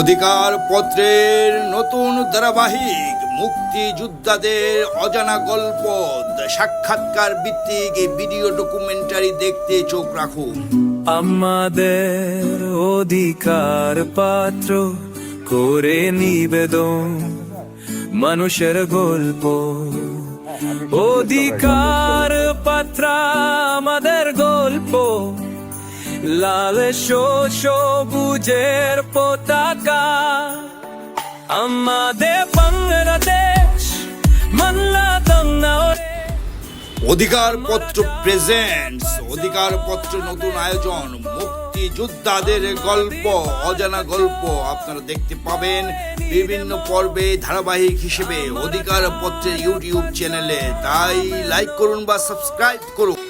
অধিকার পত্রের নতুন ধারাবাহিক মুক্তিযোদ্ধাদের অজানা গল্প, সাক্ষাৎকার ভিত্তিক এই ভিডিও ডকুমেন্টারি দেখতে চোখ রাখুন। আমাদের অধিকার পাত্র করে নিবেদন মানুষের গল্প। অধিকার লাল সবুজের পতাকা আমাদের বাংলাদেশ মানলা দংনা অধিকার পত্র প্রেজেন্টস অধিকার পত্র নতুন আয়োজন, মুক্তিযোদ্ধাদের গল্প, অজানা গল্প আপনারা দেখতে পাবেন বিভিন্ন পর্বে ধারাবাহিক হিসেবে অধিকার পত্রের ইউটিউব চ্যানেলে তাই লাইক করুন বা সাবস্ক্রাইব করুন।